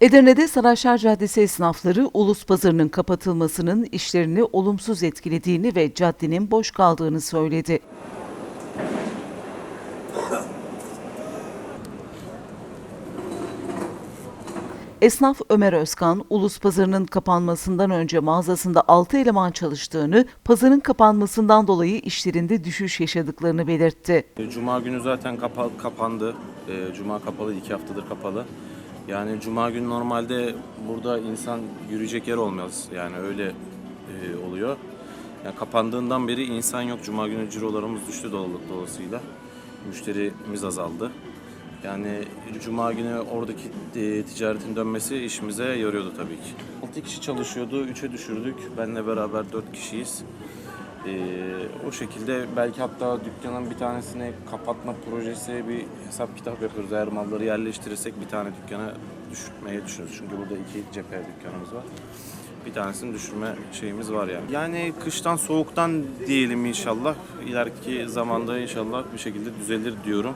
Edirne'de Saraçlar Caddesi esnafları Ulus Pazarı'nın kapatılmasının işlerini olumsuz etkilediğini ve caddenin boş kaldığını söyledi. Esnaf Ömer Özkan, Ulus Pazarı'nın kapanmasından önce mağazasında 6 eleman çalıştığını, pazarın kapanmasından dolayı işlerinde düşüş yaşadıklarını belirtti. Cuma günü zaten kapa- kapandı. Ee, Cuma kapalı, iki haftadır kapalı. Yani Cuma günü normalde burada insan yürüyecek yer olmaz. Yani öyle e, oluyor. Yani kapandığından beri insan yok. Cuma günü cirolarımız düştü dolayısıyla. Müşterimiz azaldı. Yani Cuma günü oradaki e, ticaretin dönmesi işimize yarıyordu tabii ki. 6 kişi çalışıyordu, 3'e düşürdük. Benle beraber 4 kişiyiz. Ee, o şekilde belki hatta dükkanın bir tanesini kapatma projesi bir hesap kitap yapıyoruz. Eğer malları yerleştirirsek bir tane dükkana düşürmeye düşünüyoruz. Çünkü burada iki cephe dükkanımız var. Bir tanesini düşürme şeyimiz var yani. Yani kıştan soğuktan diyelim inşallah. İleriki zamanda inşallah bir şekilde düzelir diyorum.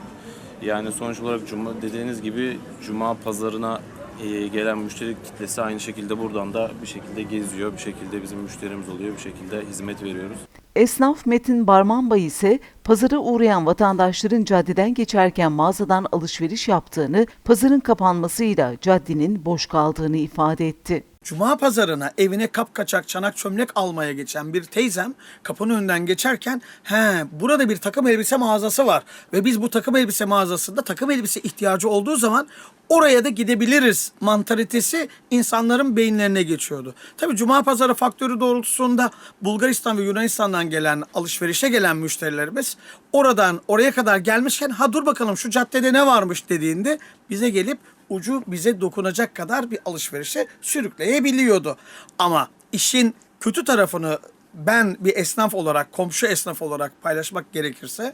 Yani sonuç olarak cuma dediğiniz gibi cuma pazarına e, gelen müşteri kitlesi aynı şekilde buradan da bir şekilde geziyor. Bir şekilde bizim müşterimiz oluyor. Bir şekilde hizmet veriyoruz. Esnaf Metin Barmanbay ise pazara uğrayan vatandaşların caddeden geçerken mağazadan alışveriş yaptığını, pazarın kapanmasıyla caddenin boş kaldığını ifade etti. Cuma pazarına evine kap kaçak çanak çömlek almaya geçen bir teyzem kapının önünden geçerken he burada bir takım elbise mağazası var ve biz bu takım elbise mağazasında takım elbise ihtiyacı olduğu zaman oraya da gidebiliriz mantalitesi insanların beyinlerine geçiyordu. Tabii Cuma pazarı faktörü doğrultusunda Bulgaristan ve Yunanistan'dan gelen alışverişe gelen müşterilerimiz oradan oraya kadar gelmişken ha dur bakalım şu caddede ne varmış dediğinde bize gelip ucu bize dokunacak kadar bir alışverişe sürükleyebiliyordu. Ama işin kötü tarafını ben bir esnaf olarak, komşu esnaf olarak paylaşmak gerekirse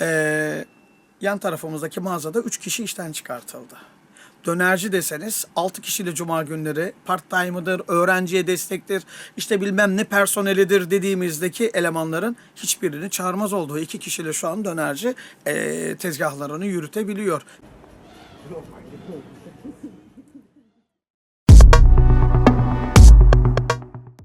eee, yan tarafımızdaki mağazada 3 kişi işten çıkartıldı. Dönerci deseniz 6 kişiyle cuma günleri part time'ıdır, öğrenciye destektir, işte bilmem ne personelidir dediğimizdeki elemanların hiçbirini çağırmaz olduğu iki kişiyle şu an dönerci eee, tezgahlarını yürütebiliyor.